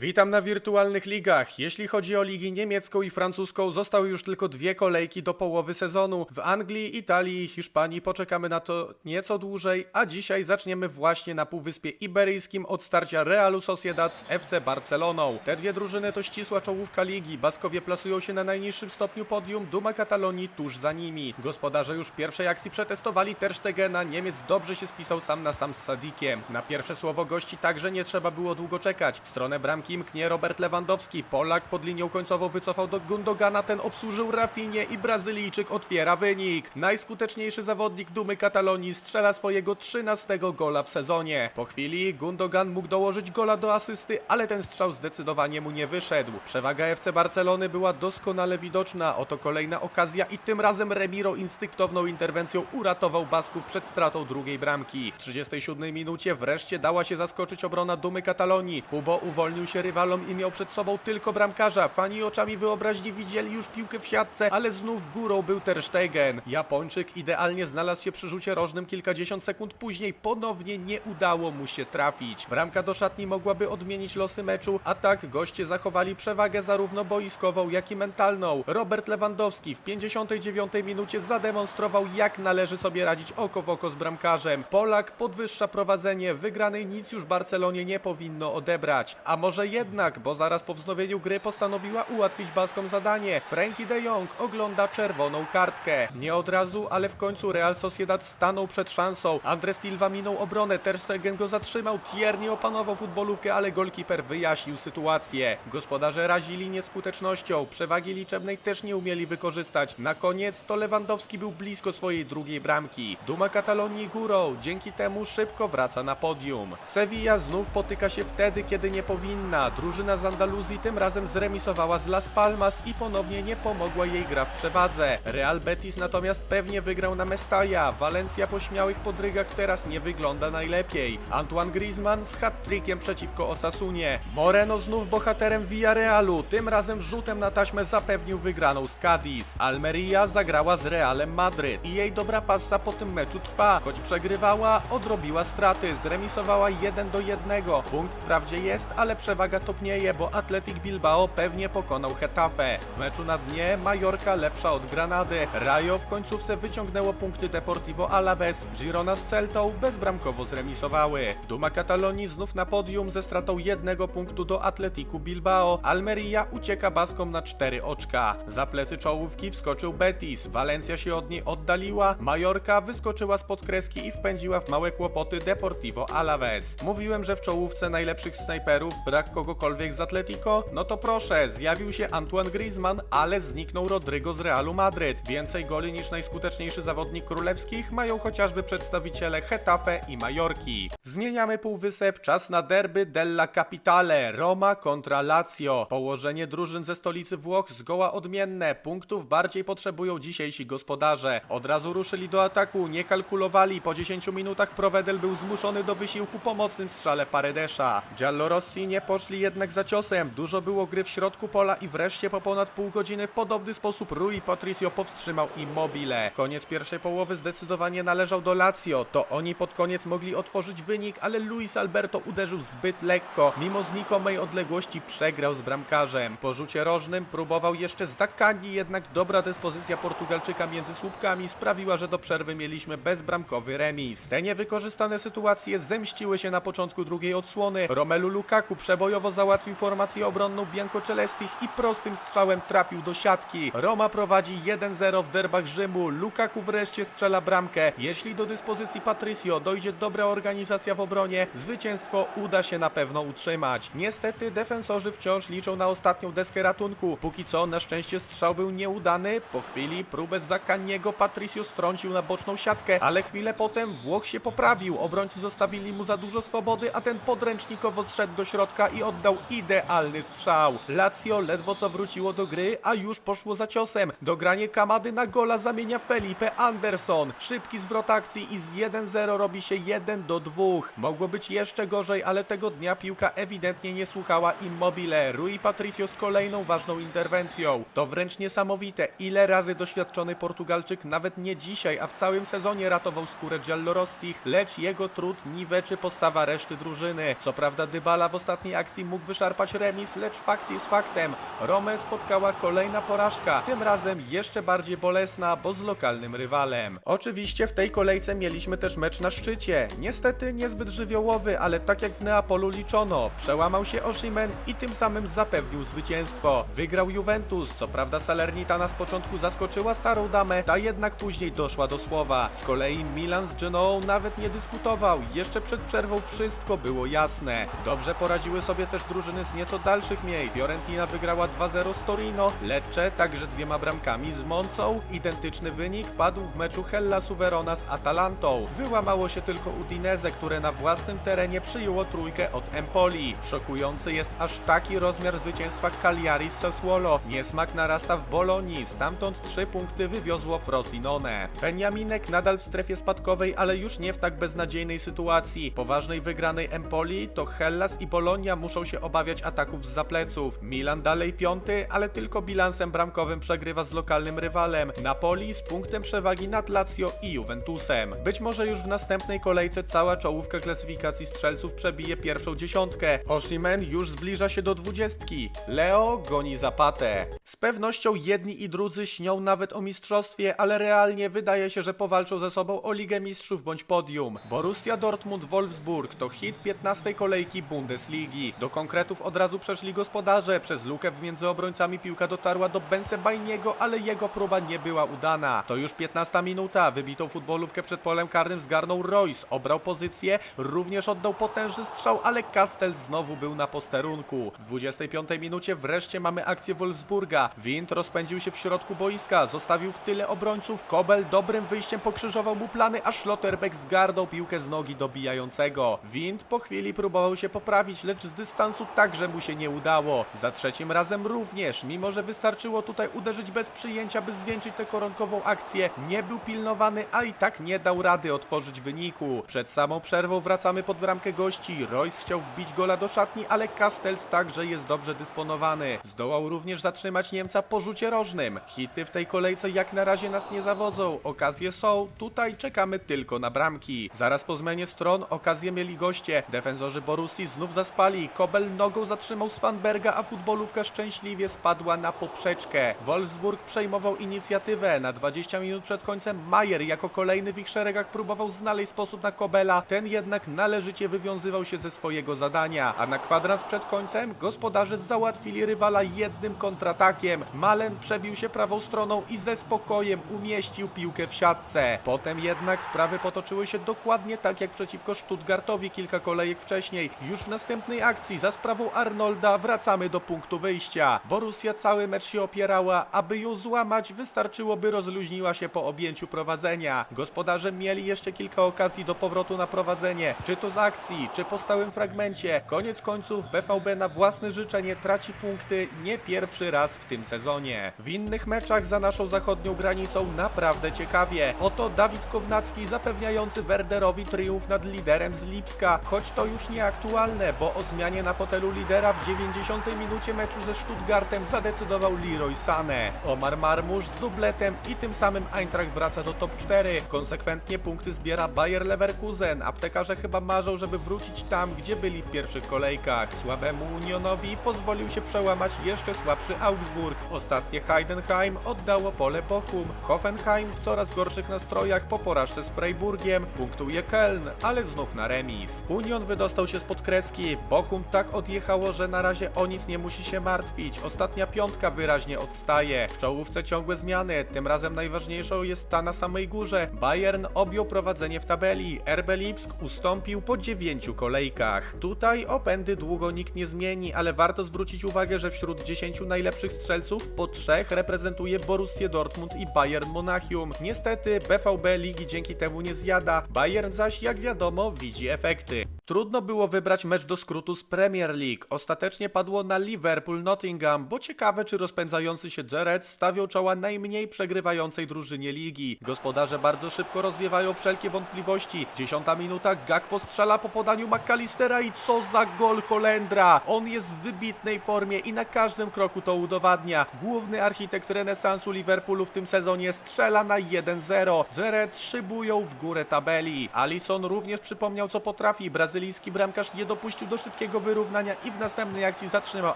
Witam na wirtualnych ligach. Jeśli chodzi o ligi niemiecką i francuską, zostały już tylko dwie kolejki do połowy sezonu. W Anglii, Italii i Hiszpanii poczekamy na to nieco dłużej, a dzisiaj zaczniemy właśnie na Półwyspie Iberyjskim od starcia Realu Sociedad z FC Barceloną. Te dwie drużyny to ścisła czołówka ligi. Baskowie plasują się na najniższym stopniu podium, Duma Katalonii tuż za nimi. Gospodarze już w pierwszej akcji przetestowali Ter Stegena, Niemiec dobrze się spisał sam na sam z Sadikiem. Na pierwsze słowo gości także nie trzeba było długo czekać. Stronę bramki mknie Robert Lewandowski. Polak pod linią końcową wycofał do Gundogana, ten obsłużył Rafinie i Brazylijczyk otwiera wynik. Najskuteczniejszy zawodnik Dumy Katalonii strzela swojego 13 gola w sezonie. Po chwili Gundogan mógł dołożyć gola do asysty, ale ten strzał zdecydowanie mu nie wyszedł. Przewaga FC Barcelony była doskonale widoczna. Oto kolejna okazja i tym razem Remiro instynktowną interwencją uratował Basków przed stratą drugiej bramki. W 37 minucie wreszcie dała się zaskoczyć obrona Dumy Katalonii. Kubo uwolnił się rywalom i miał przed sobą tylko bramkarza. Fani oczami wyobraźni widzieli już piłkę w siatce, ale znów górą był Ter Stegen. Japończyk idealnie znalazł się przy rzucie rożnym kilkadziesiąt sekund później. Ponownie nie udało mu się trafić. Bramka do szatni mogłaby odmienić losy meczu, a tak goście zachowali przewagę zarówno boiskową, jak i mentalną. Robert Lewandowski w 59 minucie zademonstrował jak należy sobie radzić oko w oko z bramkarzem. Polak podwyższa prowadzenie, wygranej nic już Barcelonie nie powinno odebrać. A może jednak, bo zaraz po wznowieniu gry postanowiła ułatwić Baskom zadanie. Frankie de Jong ogląda czerwoną kartkę. Nie od razu, ale w końcu Real Sociedad stanął przed szansą. Andres Silva minął obronę, Ter Stegen go zatrzymał, Tierney opanował futbolówkę, ale golkiper wyjaśnił sytuację. Gospodarze razili nieskutecznością, przewagi liczebnej też nie umieli wykorzystać. Na koniec to Lewandowski był blisko swojej drugiej bramki. Duma Katalonii górą, dzięki temu szybko wraca na podium. Sevilla znów potyka się wtedy, kiedy nie powinna. Drużyna z Andaluzji tym razem zremisowała z Las Palmas i ponownie nie pomogła jej gra w przewadze. Real Betis natomiast pewnie wygrał na Mestalla. Valencia po śmiałych podrygach teraz nie wygląda najlepiej. Antoine Griezmann z hat-trickiem przeciwko Osasunie. Moreno znów bohaterem Villarealu, tym razem rzutem na taśmę zapewnił wygraną z Cadiz. Almeria zagrała z Realem Madryt i jej dobra passa po tym meczu trwa. Choć przegrywała, odrobiła straty, zremisowała 1 do 1. Punkt wprawdzie jest, ale przewaga topnieje, bo Athletic Bilbao pewnie pokonał Hetafe. W meczu na dnie Majorka lepsza od Granady. Rayo w końcówce wyciągnęło punkty Deportivo Alaves. Girona z Celtą bezbramkowo zremisowały. Duma Katalonii znów na podium ze stratą jednego punktu do Atletiku Bilbao. Almeria ucieka Baskom na cztery oczka. Za plecy czołówki wskoczył Betis. Valencia się od niej oddaliła. Majorka wyskoczyła spod kreski i wpędziła w małe kłopoty Deportivo Alaves. Mówiłem, że w czołówce najlepszych snajperów brak kogokolwiek z Atletico? No to proszę, zjawił się Antoine Griezmann, ale zniknął Rodrygo z Realu Madryt. Więcej goli niż najskuteczniejszy zawodnik królewskich mają chociażby przedstawiciele Hetafe i Majorki. Zmieniamy półwysep, czas na derby della Capitale, Roma kontra Lazio. Położenie drużyn ze stolicy Włoch zgoła odmienne, punktów bardziej potrzebują dzisiejsi gospodarze. Od razu ruszyli do ataku, nie kalkulowali, po 10 minutach Provedel był zmuszony do wysiłku pomocnym strzale Paredesza. Giallorossi nie poszli jednak za ciosem, dużo było gry w środku pola i wreszcie po ponad pół godziny w podobny sposób Rui Patricio powstrzymał Immobile. Koniec pierwszej połowy zdecydowanie należał do Lazio, to oni pod koniec mogli otworzyć wynik, ale Luis Alberto uderzył zbyt lekko, mimo znikomej odległości przegrał z bramkarzem. Po rzucie rożnym próbował jeszcze Zakani, jednak dobra dyspozycja Portugalczyka między słupkami sprawiła, że do przerwy mieliśmy bezbramkowy remis. Te niewykorzystane sytuacje zemściły się na początku drugiej odsłony. Romelu Lukaku przebojowo załatwił formację obronną Bianco Celestich i prostym strzałem trafił do siatki. Roma prowadzi 1-0 w derbach Rzymu. Lukaku wreszcie strzela bramkę. Jeśli do dyspozycji Patricio dojdzie dobra organizacja w obronie, zwycięstwo uda się na pewno utrzymać. Niestety defensorzy wciąż liczą na ostatnią deskę ratunku. Póki co na szczęście strzał był nieudany. Po chwili próbę Zakaniego Patricio strącił na boczną siatkę, ale chwilę potem Włoch się poprawił. Obrońcy zostawili mu za dużo swobody, a ten podręcznikowo zszedł do środka i oddał idealny strzał. Lazio ledwo co wróciło do gry, a już poszło za ciosem. Dogranie Kamady na gola zamienia Felipe Anderson. Szybki zwrot akcji i z 1-0 robi się 1 do 2. Mogło być jeszcze gorzej, ale tego dnia piłka ewidentnie nie słuchała Immobile. Rui Patricio z kolejną ważną interwencją. To wręcz niesamowite, ile razy doświadczony Portugalczyk nawet nie dzisiaj, a w całym sezonie ratował skórę Giallorossich, lecz jego trud niweczy postawa reszty drużyny. Co prawda Dybala w ostatniej akcji akcji mógł wyszarpać remis, lecz fakt jest faktem. Romę spotkała kolejna porażka, tym razem jeszcze bardziej bolesna, bo z lokalnym rywalem. Oczywiście w tej kolejce mieliśmy też mecz na szczycie. Niestety niezbyt żywiołowy, ale tak jak w Neapolu liczono. Przełamał się Oshimen i tym samym zapewnił zwycięstwo. Wygrał Juventus, co prawda Salernitana z początku zaskoczyła starą damę, ta jednak później doszła do słowa. Z kolei Milan z Genoą nawet nie dyskutował. Jeszcze przed przerwą wszystko było jasne. Dobrze poradziły sobie też drużyny z nieco dalszych miejsc. Fiorentina wygrała 2-0 z Torino, Lecce także dwiema bramkami z Moncą. Identyczny wynik padł w meczu Hellasu Verona z Atalantą. Wyłamało się tylko Udinese, które na własnym terenie przyjęło trójkę od Empoli. Szokujący jest aż taki rozmiar zwycięstwa Cagliari z Sassuolo. Niesmak narasta w Bolonii, stamtąd trzy punkty wywiozło Frosinone. Beniaminek nadal w strefie spadkowej, ale już nie w tak beznadziejnej sytuacji. Po ważnej wygranej Empoli to Hellas i Bolonia muszą się obawiać ataków z zapleców. Milan dalej piąty, ale tylko bilansem bramkowym przegrywa z lokalnym rywalem. Napoli z punktem przewagi nad Lazio i Juventusem. Być może już w następnej kolejce cała czołówka klasyfikacji strzelców przebije pierwszą dziesiątkę. Oshimen już zbliża się do dwudziestki. Leo goni Zapatę. Z pewnością jedni i drudzy śnią nawet o mistrzostwie, ale realnie wydaje się, że powalczą ze sobą o Ligę Mistrzów bądź podium. Borussia Dortmund-Wolfsburg to hit 15 kolejki Bundesligi. Do konkretów od razu przeszli gospodarze. Przez lukę między obrońcami piłka dotarła do Bensebajniego, ale jego próba nie była udana. To już 15 minuta. Wybitą futbolówkę przed polem karnym zgarnął Royce. Obrał pozycję, również oddał potężny strzał, ale Kastel znowu był na posterunku. W 25 minucie wreszcie mamy akcję Wolfsburga. Wind rozpędził się w środku boiska, zostawił w tyle obrońców. Kobel dobrym wyjściem pokrzyżował mu plany, a Schlotterbeck zgarnął piłkę z nogi dobijającego. Wind po chwili próbował się poprawić, lecz z dystansu także mu się nie udało. Za trzecim razem również, mimo że wystarczyło tutaj uderzyć bez przyjęcia, by zwieńczyć tę koronkową akcję, nie był pilnowany, a i tak nie dał rady otworzyć wyniku. Przed samą przerwą wracamy pod bramkę gości. Royce chciał wbić gola do szatni, ale Castells także jest dobrze dysponowany. Zdołał również zatrzymać Niemca po rzucie rożnym. Hity w tej kolejce jak na razie nas nie zawodzą. Okazje są, tutaj czekamy tylko na bramki. Zaraz po zmianie stron okazję mieli goście. Defensorzy Borussii znów zaspali. Kobel nogą zatrzymał Svanberga, a futbolówka szczęśliwie spadła na poprzeczkę. Wolfsburg przejmował inicjatywę. Na 20 minut przed końcem Majer jako kolejny w ich szeregach próbował znaleźć sposób na Kobela. Ten jednak należycie wywiązywał się ze swojego zadania. A na kwadrans przed końcem gospodarze załatwili rywala jednym kontratakiem. Malen przebił się prawą stroną i ze spokojem umieścił piłkę w siatce. Potem jednak sprawy potoczyły się dokładnie tak jak przeciwko Stuttgartowi kilka kolejek wcześniej. Już w następnej akcji za sprawą Arnolda wracamy do punktu wyjścia. Borussia cały mecz się opierała, aby ją złamać wystarczyłoby rozluźniła się po objęciu prowadzenia. Gospodarze mieli jeszcze kilka okazji do powrotu na prowadzenie, czy to z akcji, czy po stałym fragmencie. Koniec końców BVB na własne życzenie traci punkty nie pierwszy raz w tym sezonie. W innych meczach za naszą zachodnią granicą naprawdę ciekawie. Oto Dawid Kownacki zapewniający Werderowi triumf nad liderem z Lipska, choć to już nieaktualne, bo o zmianie na fotelu lidera w 90 minucie meczu ze Stuttgartem zadecydował Leroy Sané. Omar Marmusz z dubletem i tym samym Eintracht wraca do top 4. Konsekwentnie punkty zbiera Bayer Leverkusen. Aptekarze chyba marzą, żeby wrócić tam, gdzie byli w pierwszych kolejkach. Słabemu Unionowi pozwolił się przełamać jeszcze słabszy Augsburg. Ostatnie Heidenheim oddało pole Bochum. Hoffenheim w coraz gorszych nastrojach po porażce z Freiburgiem punktuje Köln, ale znów na remis. Union wydostał się spod kreski. Bochum tak odjechało, że na razie o nic nie musi się martwić. Ostatnia piątka wyraźnie odstaje. W czołówce ciągłe zmiany. Tym razem najważniejszą jest ta na samej górze. Bayern objął prowadzenie w tabeli. RB Lipsk ustąpił po dziewięciu kolejkach. Tutaj opędy długo nikt nie zmieni, ale warto zwrócić uwagę, że wśród 10 najlepszych strzelców po trzech reprezentuje Borussię Dortmund i Bayern Monachium. Niestety BVB ligi dzięki temu nie zjada. Bayern zaś jak wiadomo widzi efekty. Trudno było wybrać mecz do skrótu z Premier League. Ostatecznie padło na Liverpool Nottingham, bo ciekawe czy rozpędzający się Jared stawią czoła najmniej przegrywającej drużynie ligi. Gospodarze bardzo szybko rozwiewają wszelkie wątpliwości. Dziesiąta minuta, Gakpo strzela po podaniu McAllistera i co za gol Holendra! On jest w wybitnej formie i na każdym kroku to udowadnia. Główny architekt renesansu Liverpoolu w tym sezonie strzela na 1-0. Jared szybują w górę tabeli. Alisson również przypomniał co potrafi. Brazylijski bramkarz nie dopuścił do szybkiego wyrównania i w następnej akcji zatrzymał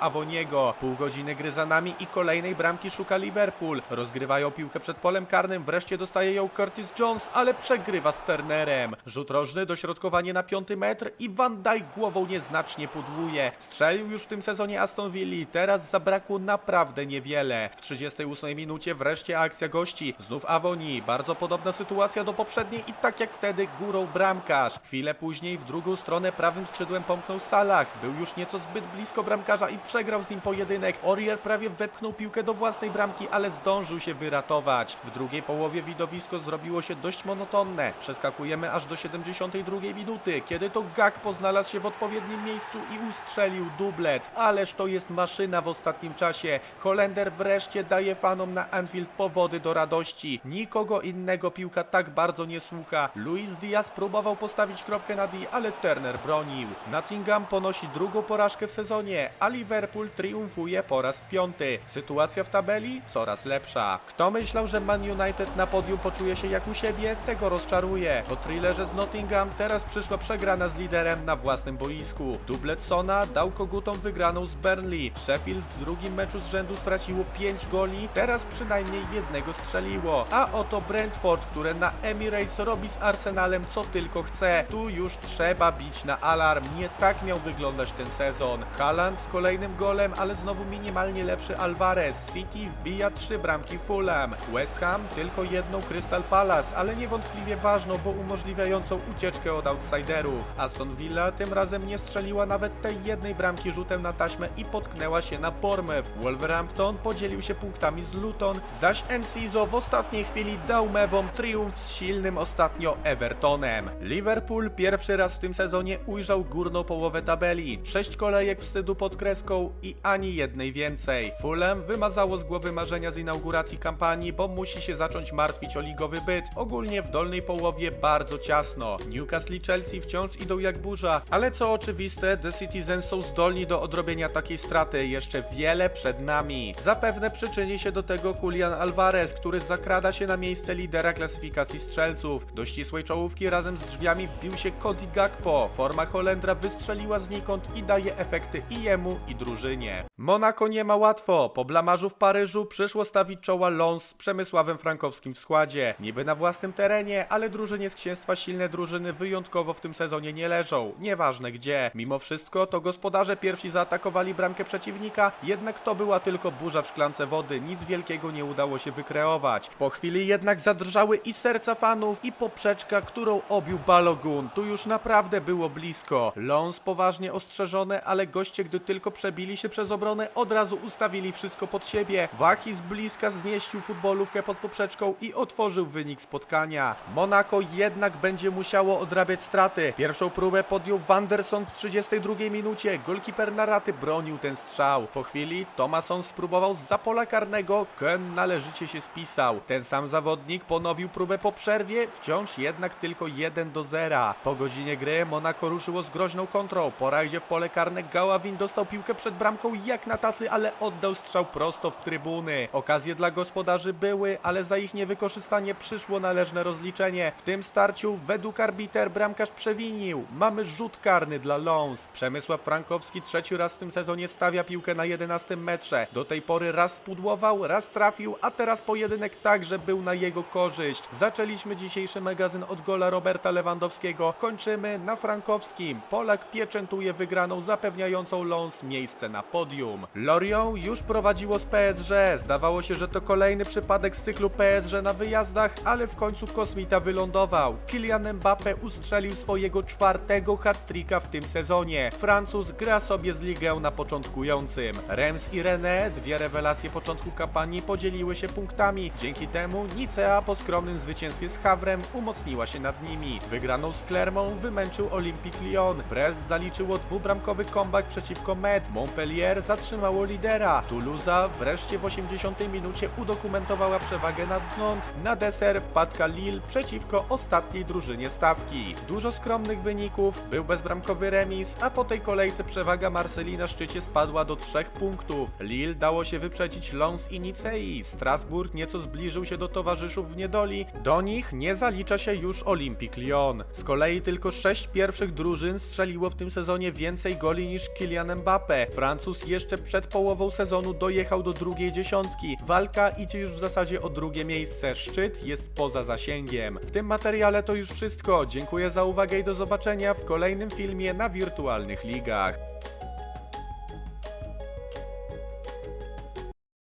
Awoniego. Pół godziny gry za nami i kolejnej bramki szuka Liverpool. Rozgrywają piłkę przed polem karnym, wreszcie dostaje ją Curtis Jones, ale przegrywa z Turnerem. Rzut rożny, dośrodkowanie na piąty metr i Van Dijk głową nieznacznie pudłuje. Strzelił już w tym sezonie Aston Villa, teraz zabrakło naprawdę niewiele. W 38 minucie wreszcie akcja gości. Znów Awoni, bardzo podobna sytuacja do poprzedniej i tak jak wtedy górą bramkarz. Chwilę później w drugą stronę prawym skrzydłem pomknął Salah. Był już nieco zbyt blisko bramkarza i przegrał z nim pojedynek. Orier prawie wepchnął piłkę do własnej bramki, ale zdążył się wyratować. W drugiej połowie widowisko zrobiło się dość monotonne. Przeskakujemy aż do 72 minuty, kiedy to Gakpo znalazł się w odpowiednim miejscu i ustrzelił dublet. Ależ to jest maszyna w ostatnim czasie. Holender wreszcie daje fanom na Anfield powody do radości. Nikogo innego piłka tak bardzo nie słucha. Luis Diaz próbował postawić kropkę na D, ale Turner bronił. Nottingham ponosi drugą porażkę w sezonie, a Liverpool triumfuje po raz piąty. Sytuacja w tabeli coraz lepsza. Kto myślał, że Man United na podium poczuje się jak u siebie, tego rozczaruje. Po thrillerze z Nottingham teraz przyszła przegrana z liderem na własnym boisku. Dublet Sona dał kogutom wygraną z Burnley. Sheffield w drugim meczu z rzędu straciło 5 goli, teraz przynajmniej jednego strzeliło. A oto Brentford, które na Emirates robi z Arsenalem co tylko chce. Tu już trzeba bić na alarm. Nie tak miał wyglądać ten sezon. Haaland z kolejnym golem, ale znowu minimalnie lepszy Alvarez. City wbija trzy bramki Fulham. West Ham tylko jedną Crystal Palace, ale niewątpliwie ważną, bo umożliwiającą ucieczkę od outsiderów. Aston Villa tym razem nie strzeliła nawet tej jednej bramki rzutem na taśmę i potknęła się na Bournemouth. Wolverhampton podzielił się punktami z Luton, zaś Enciso w ostatniej chwili dał mewom triumf z silnym ostatnio Evertonem. Liverpool pierwszy raz w tym sezonie ujrzał górną połowę tabeli. Sześć kolejek wstydu pod kreską i ani jednej więcej. Fulham wymazało z głowy marzenia z inauguracji kampanii, bo musi się zacząć martwić o ligowy byt. Ogólnie w dolnej połowie bardzo ciasno. Newcastle i Chelsea wciąż idą jak burza, ale co oczywiste, The Citizens są zdolni do odrobienia takiej straty. Jeszcze wiele przed nami. Zapewne przyczyni się do tego Julian Alvarez, który zakrada się na miejsce lidera klasyfikacji strzelców. Do ścisłej czołówki razem z drzwiami wbił się Cody Gakpo. Forma Holendra wystrzeliła znikąd i daje efekty i jemu, i drużynie. Monako nie ma łatwo. Po blamarzu w Paryżu przyszło stawić czoła Lons z Przemysławem Frankowskim w składzie. Niby na własnym terenie, ale drużynie z księstwa silne drużyny wyjątkowo w tym sezonie nie leżą. Nieważne gdzie. Mimo wszystko to gospodarze pierwsi zaatakowali bramkę przeciwnika, jednak to była tylko burza w szklance wody. Nic wielkiego nie udało się wykreować. Po chwili jednak zadrżały i serca fanów, i poprzeczka, którą obił Balogun. Tu już naprawdę było blisko. Lons poważnie ostrzeżone, ale goście, gdy tylko przebili się przez obronę, od razu ustawili wszystko pod siebie. Wachi z bliska zmieścił futbolówkę pod poprzeczką i otworzył wynik spotkania. Monako jednak będzie musiało odrabiać straty. Pierwszą próbę podjął Wanderson w 32 minucie. Golkiper Naraty bronił ten strzał. Po chwili Thomason spróbował z pola karnego. Ken należycie się spisał. Ten sam zawodnik ponowił próbę po przerwie, wciąż jednak tylko 1 do 0. Po godzinie gry Monako ruszyło z groźną kontrą. Po rajdzie w pole karne Gaławin dostał piłkę przed bramką jak na tacy, ale oddał strzał prosto w trybuny. Okazje dla gospodarzy były, ale za ich niewykorzystanie przyszło należne rozliczenie. W tym starciu według arbiter bramkarz przewinił. Mamy rzut karny dla Lons. Przemysław Frankowski trzeci raz w tym sezonie stawia piłkę na 11 metrze. Do tej pory raz spudłował, raz trafił, a teraz pojedynek także był na jego korzyść. Zaczęliśmy dzisiejszy magazyn od gola Roberta Lewandowskiego. Kończymy na Frankowskim. Polak pieczętuje wygraną zapewniającą Lons miejsce na podium. Lorient już prowadziło z PSG. Zdawało się, że to kolejny przypadek z cyklu PSG na wyjazdach, ale w końcu kosmita wylądował. Kylian Mbappe ustrzelił swojego czwartego hat-tricka w tym sezonie. Francuz gra sobie z ligę na początkującym. Rems i René, dwie rewelacje początku kampanii, podzieliły się punktami. Dzięki temu Nicea po skromnym zwycięstwie z Havrem umocniła się nad nimi. Wygraną z Clermont wymęczył Olympique Lyon. Brest zaliczyło dwubramkowy comeback przeciwko Met. Montpellier zatrzymało lidera. Toulouse wreszcie w 80 minucie udokumentowała przewagę nad Nantes. Na deser wpadka Lille przeciwko ostatniej drużynie stawki. Dużo skromnych wyników, był bezbramkowy remis, a po tej kolejce przewaga Marsylii na szczycie spadła do trzech punktów. Lille dało się wyprzedzić Lons i Nicei. Strasburg nieco zbliżył się do towarzyszów w niedoli. Do nich nie zalicza się już Olympique Lyon. Z kolei tylko sześć pierwszych drużyn strzeliło w tym sezonie więcej goli niż Kylian Mbappe. Francuz jeszcze przed połową sezonu dojechał do drugiej dziesiątki. Walka idzie już w zasadzie o drugie miejsce. Szczyt jest poza zasięgiem. W tym materiale to już wszystko. Dziękuję za uwagę i do zobaczenia w kolejnym filmie na wirtualnych ligach.